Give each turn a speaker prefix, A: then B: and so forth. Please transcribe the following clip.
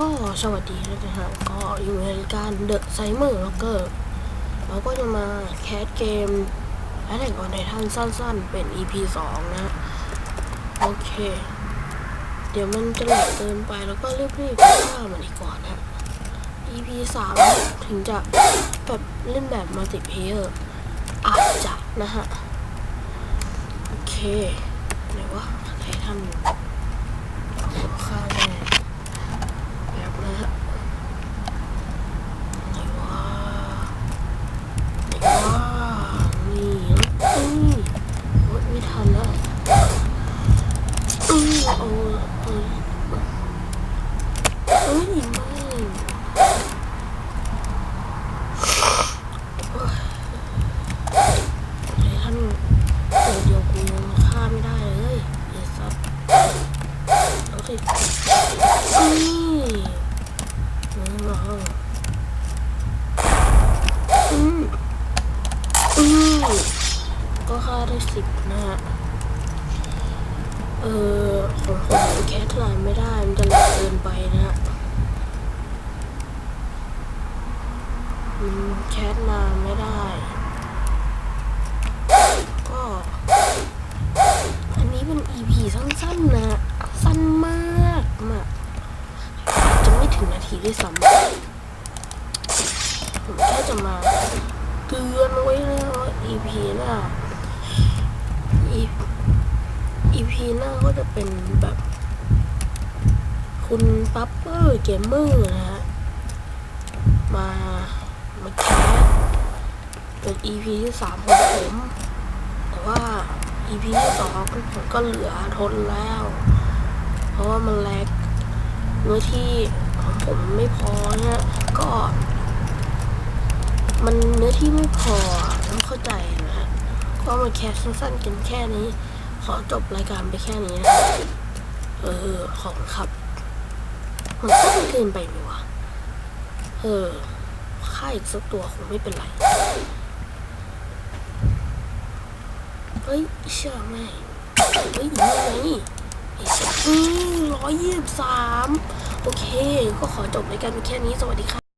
A: ก็สวัสดีนะฮะก็อยู่ในรายการ The Simer Rocker เราก็จะมาแคสเกมแอ t แทกออนไททันสั้นๆ เป็น EP 2 นะ โอเค เดี๋ยวมันจะหลกเกินไปแล้วก็รีบๆฆ่ามันอีก่อนนะ EP 3 ถึงจะแบบเล่นแบบมัลติเพเยอร์อาจจะนะฮะ โอเค ไหนวะไททันฆ่าแน่ แบบนะฮะไหนวะไหนวะนี่นี่โอ๊ยไม่ทันแล้วอือเอาเอาเอ้ยไม่โอ๊ยไอ้ท่านตัวเดียวกูยังฆ่าไม่ได้เลยไอ้สัส โอเคนี่อืมเอาอืมอืมก็ค่าได้สิบนะฮะ เออของผมแคทไลน์ไม่ได้ มันจะแหลกเกินไปนะฮะแคทมาไม่ได้ ก็ อันนี้เป็น EP สั้นๆนะ สั้นมากมากจะไม่ ถึงนาทีด้วยซ้ำผมแค่จะมาเตือนไว้นะว่า EP หน้า EP หน้าก็จะเป็นแบบ คุณปั๊ปเปอร์เกมเมอร์นะฮะ มา มาแคสเป็น EP ที่สามของผม แต่ว่า EP ที่สองผมก็เหลือทนแล้ว เพราะว่ามันแลก เนื้อที่ของผมไม่พอเนี่ยก็ มันเนื้อที่ไม่พอต้องเข้าใจนะฮะก็มาแคสสั้นๆกันแค่นี้ ขอจบรายการไปแค่นี้นะเออของครับ มันสั้นเกินไปไหมวะเออค่าอีกสักตัวคงไม่เป็นไรเฮ้ยเชื่อไหมเฮ้ยยังไงไอ้สัสอืมร้อยยี่ สามโอเค ก็ขอจบรายการแค่นี้ สวัสดีค่ะ